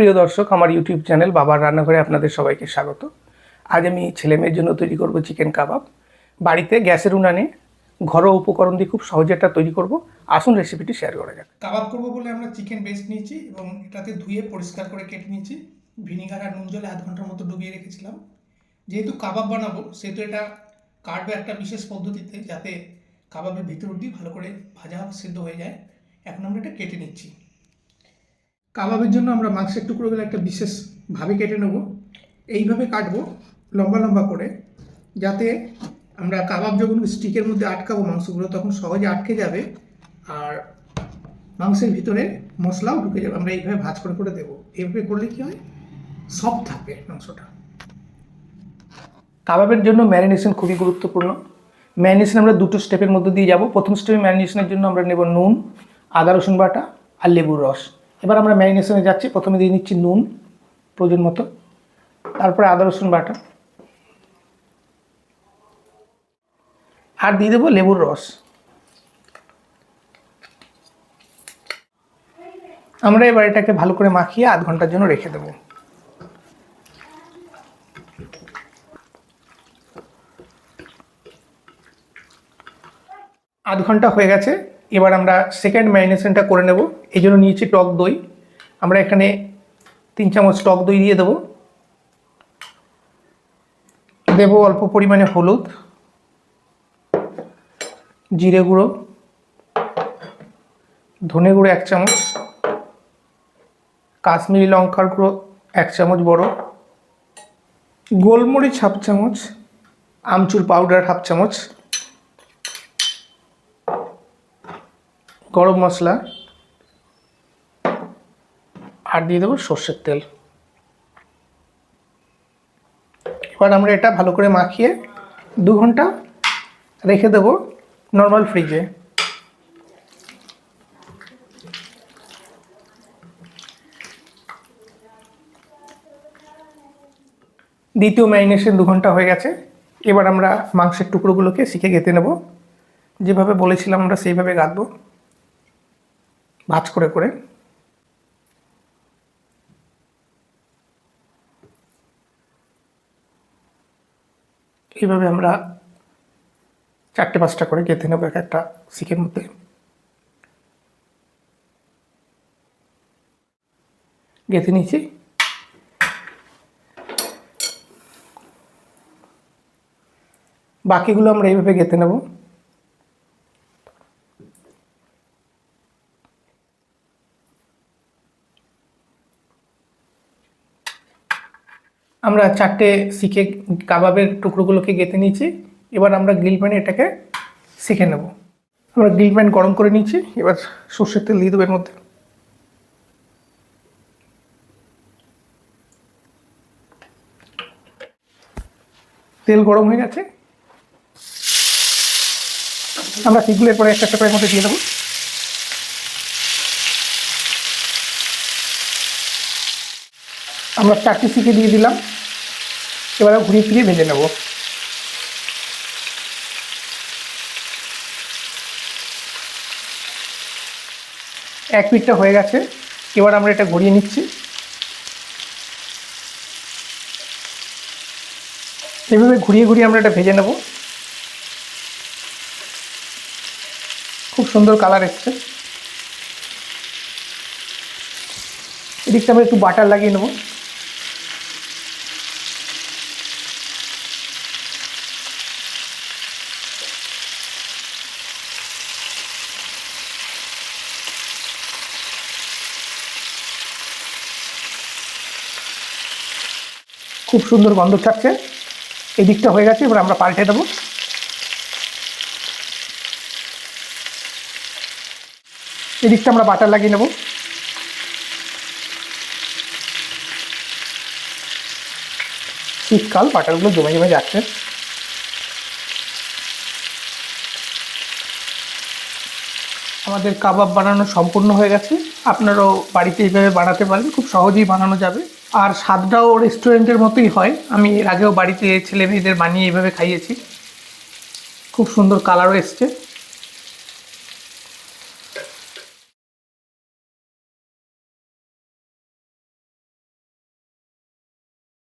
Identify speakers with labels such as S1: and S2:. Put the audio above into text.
S1: প্রিয় দর্শক, আমার ইউটিউব চ্যানেল বাবার রান্নাঘরে আপনাদের সবাইকে স্বাগত। আজ আমি ছেলে মেয়ের জন্য তৈরি করব চিকেন কাবাব। বাড়িতে গ্যাসের উনানে ঘরোয়া উপকরণ দিয়ে খুব সহজে এটা তৈরি করব। আসুন রেসিপিটি শেয়ার করা যাক। কাবাব করব বলে আমরা চিকেন বেস্ট নিয়েছি এবং এটাকে ধুয়ে পরিষ্কার করে কেটে নিয়েছি। ভিনিগার আর নুন জলে আধ ঘণ্টার মতো ডুবিয়ে রেখেছিলাম। যেহেতু কাবাব বানাবো, সেহেতু এটা কাটবে একটা বিশেষ পদ্ধতিতে যাতে কাবাবের ভিতর অব্দি ভালো করে ভাজা সিদ্ধ হয়ে যায়। এখন আমরা এটা কেটে নিচ্ছি। কাবাবের জন্য আমরা মাংসের টুকরোগুলো একটা বিশেষভাবে কেটে নেব। এইভাবে কাটবো লম্বা লম্বা করে, যাতে আমরা কাবাব যখন স্টিকের মধ্যে আটকাবো মাংসগুলো, তখন সহজে আটকে যাবে আর মাংসের ভিতরে মশলাও ঢুকে যাবে। আমরা এইভাবে ভাজ করে করে দেবো। এইভাবে করলে কি হয়? সফট থাকবে মাংসটা। কাবাবের জন্য ম্যারিনেশন খুবই গুরুত্বপূর্ণ। ম্যারিনেশন আমরা দুটো স্টেপের মধ্যে দিয়ে যাব। প্রথম স্টেপে ম্যারিনেশনের জন্য আমরা নেব নুন, আদা রসুন বাটা আর লেবুর রস। এবার আমরা ম্যারিনেশনে যাচ্ছি। প্রথমে দিয়ে নিচ্ছি নুন, প্রয়োজন মতো। তারপরে আদা, রসুন বাটা। আর দিয়ে দেবো লেবুর রস। আমরা এবার এটাকে ভালো করে মাখিয়ে আধ ঘণ্টার জন্য রেখে দেবো। আধ ঘণ্টা হয়ে গেছে। এবার আমরা সেকেন্ড ম্যারিনেশনটা করে নেব। এই জন্য নিয়েছি টক দই। আমরা এখানে তিন চামচ টক দই দিয়ে দেবো। দেবো অল্প পরিমাণে হলুদ, জিরে গুঁড়ো, ধনে গুঁড়ো এক চামচ, কাশ্মীরি লঙ্কার গুঁড়ো এক চামচ বড়, গোলমরিচ হাফ চামচ, আমচুর পাউডার হাফ চামচ গরম মশলা। আর দিয়ে দেবো সর্ষের তেল। এবার আমরা এটা ভালো করে মাখিয়ে দু ঘণ্টা রেখে দেবো নর্মাল ফ্রিজে। দ্বিতীয় ম্যারিনেশন দু ঘণ্টা হয়ে গেছে। এবার আমরা মাংসের টুকরোগুলোকে শিখে গেঁথে নেব। যেভাবে বলেছিলাম আমরা সেইভাবে গাঁথবো। ভাজ করে করে। এইভাবে আমরা চারটে পাঁচটা করে গেঁথে নেব এক একটা শিখের মধ্যে। গেঁথে নিয়েছি। বাকিগুলো আমরা এইভাবে গেঁথে নেব। আমরা চারটে শিখে কাবাবের টুকরোগুলোকে গেঁথে নিয়েছি। এবার আমরা গ্রিল প্যানে এটাকে শিখে নেব। আমরা গ্রিল প্যান গরম করে নিয়েছি। এবার সর্ষের তেল দিয়ে দেবো এর মধ্যে। তেল গরম হয়ে গেছে। আমরা শিখগুলো এরপরে একটা একটা মধ্যে দিয়ে দেবো। আমরা চারটি শিখে দিয়ে দিলাম। এবারে ঘুরিয়ে ফিরিয়ে ভেজে নেব। এক পিঠটা হয়ে গেছে, এবার আমরা এটা ঘুরিয়ে নিচ্ছি। এভাবে ঘুরিয়ে ঘুরিয়ে আমরা এটা ভেজে নেব। খুব সুন্দর কালার এসছে। এদিকটা আমরা একটু বাটার লাগিয়ে নেব। খুব সুন্দর গন্ধ থাকছে। এই দিকটা হয়ে গেছে, এবার আমরা পাল্টে দেবো। এদিকটা আমরা বাটার লাগিয়ে নেব। শীতকাল, বাটারগুলো জমে জমে যাচ্ছে। আমাদের কাবাব বানানো সম্পূর্ণ হয়ে গেছে। আপনারাও বাড়িতে এইভাবে বানাতে পারেন, খুব সহজেই বানানো যাবে। আর স্বাদটাও রেস্টুরেন্টের মতোই হয়। আমি এর আগেও বাড়িতে ছেলে মেয়েদের বানিয়ে এইভাবে খাইয়েছি। খুব সুন্দর কালারও এসছে।